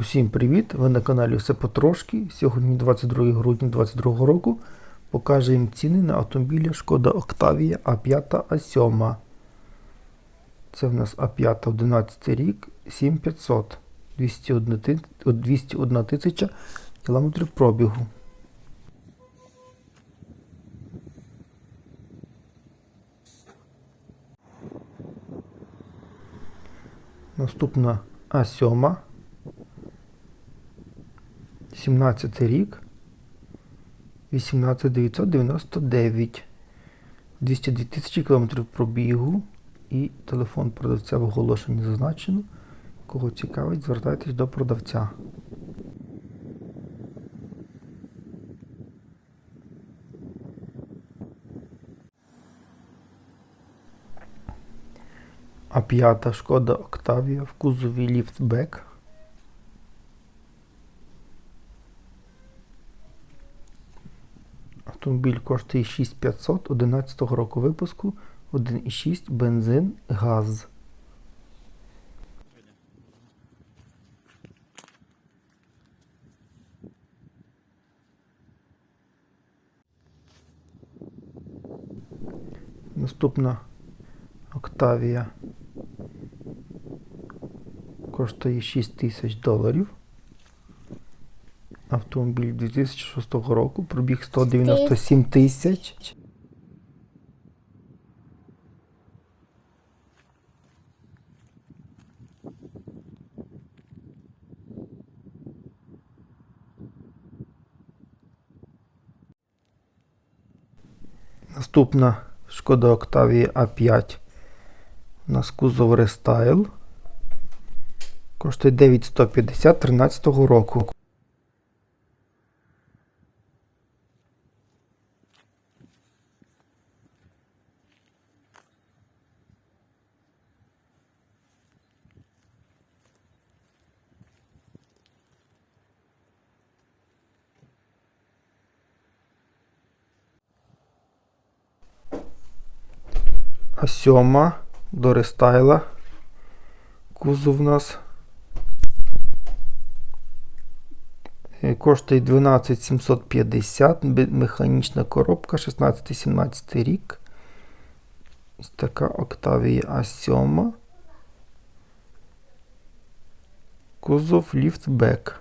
Усім привіт! Ви на каналі Все потрошки. Сьогодні 22 грудня 2022 року. Покажемо ціни на автомобілі Шкода Octavia А5 А7. Це в нас А5 11 рік 7500 201 201 тисяча кілометрів пробігу. Наступна А7 17 рік 18999 202 тисячі кілометрів пробігу і телефон продавця в оголошенні зазначено. Кого цікавить, звертайтесь до продавця. А п'ята шкода Octavia в кузові ліфтбек. Автомобіль коштує 6500 11 року випуску, 1,6 бензин, газ. Наступна Octavia коштує 6 тисяч доларів. Автомобіль 2006 року, пробіг 197 тисяч. Наступна Шкода Octavia A5. У нас кузов рестайл. Коштує 9150 13 року. Сьома до рестайла. Кузов у нас е, коштує 12750, механічна коробка, 16-17 рік. Ось така Octavia А7. Кузов ліфтбек.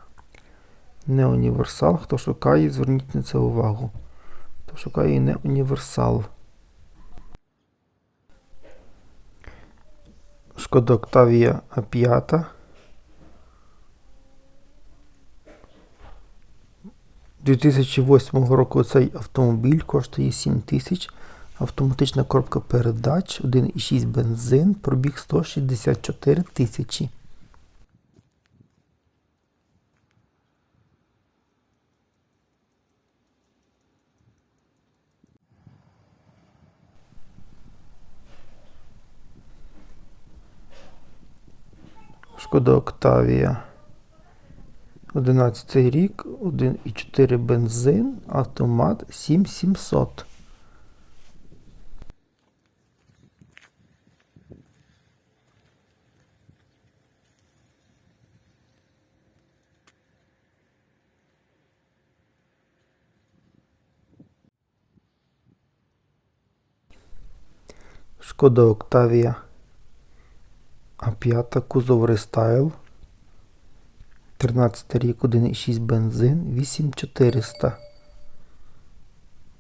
Не універсал. Хто шукає, зверніть на це увагу. Хто шукає не універсал. Шкода Октавія А5. 2008 року цей автомобіль коштує 7 тисяч. Автоматична коробка передач, 1,6 бензин, пробіг 164 тисячі. Шкода Octavia. 11 рік, 1,4 бензин, автомат 7700. Шкода Octavia А5 кузов рестайл. 13 рік, 1,6 бензин, 8400.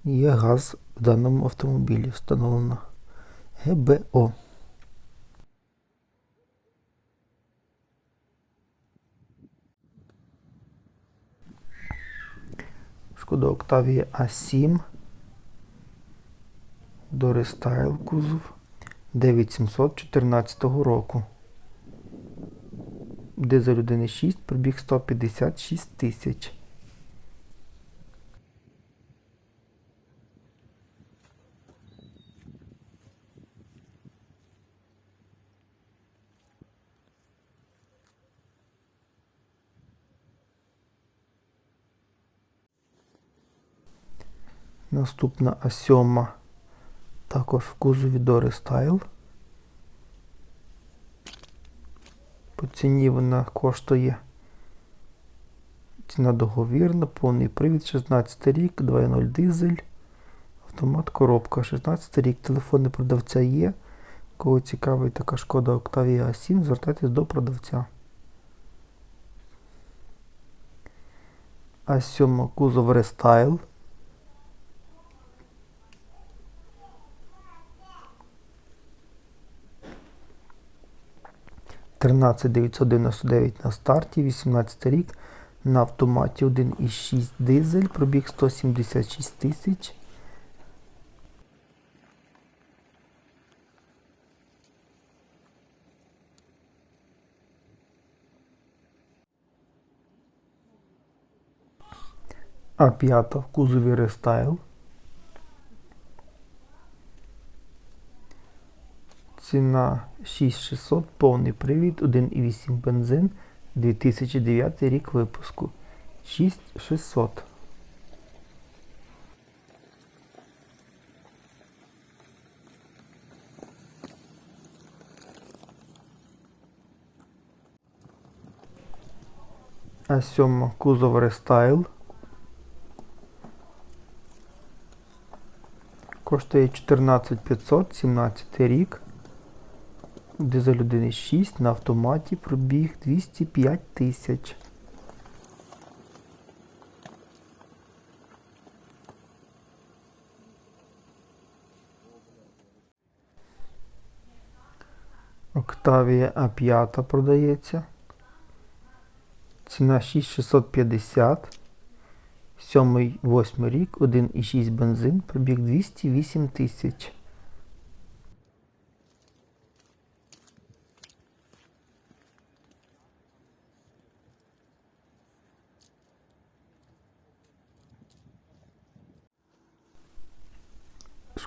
Є газ в даному автомобілі встановлено. ГБО. Шкода Octavia А7. До рестайл кузов 9714 року. Дизель 1.6, пробіг 156 тисяч. Наступна А7 також в кузові до рестайл. По ціні вона коштує. Ціна договірна, повний привід, 16 рік, 2.0 дизель. Автомат коробка. 16 рік. Телефони продавця є. Кого цікавить така шкода Octavia a 7 звертайтесь до продавця. А 7 кузов Restyle. 13999 на старті, 18 рік. На автоматі 1,6 дизель, пробіг 176 тисяч. А п'ята в кузові рестайл. Ціна 6600, повний привід, 1,8 бензин, 2009 рік випуску. 6600. А7 кузов рестайл. Коштує 14500, 17 рік. Дизель 1.6 на автоматі пробіг 205 тисяч. Octavia A5 продається. Ціна 6650. 7-8 рік, 1,6 бензин, пробіг 208 тисяч.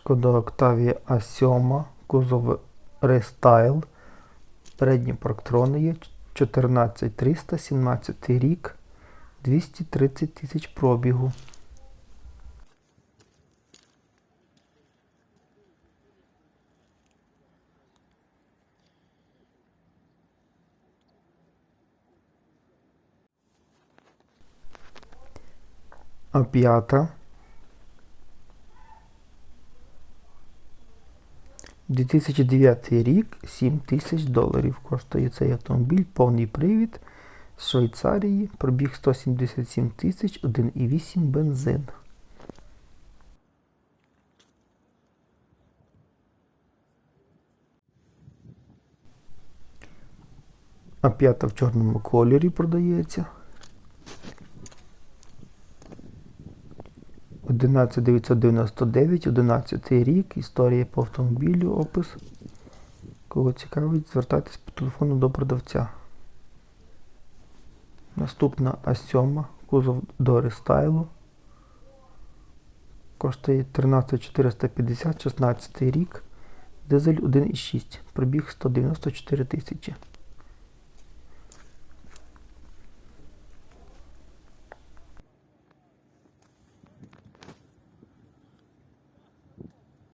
Шкода Octavia A7, кузов рестайл. Передні парктрони є 14300, 17 рік, 230 тисяч пробігу. А п'ята. 2009 рік 7 тисяч доларів коштує цей автомобіль, повний привід з Швейцарії, пробіг 177 тисяч, 1,8 бензин. А п'ята в чорному кольорі продається. 11999, 11 рік, історія по автомобілю, опис. Кого цікавить, звертайтесь по телефону до продавця. Наступна А7, кузов до рестайлу. Коштує 13450, 16 рік. Дизель 1,6. Пробіг 194 тисячі.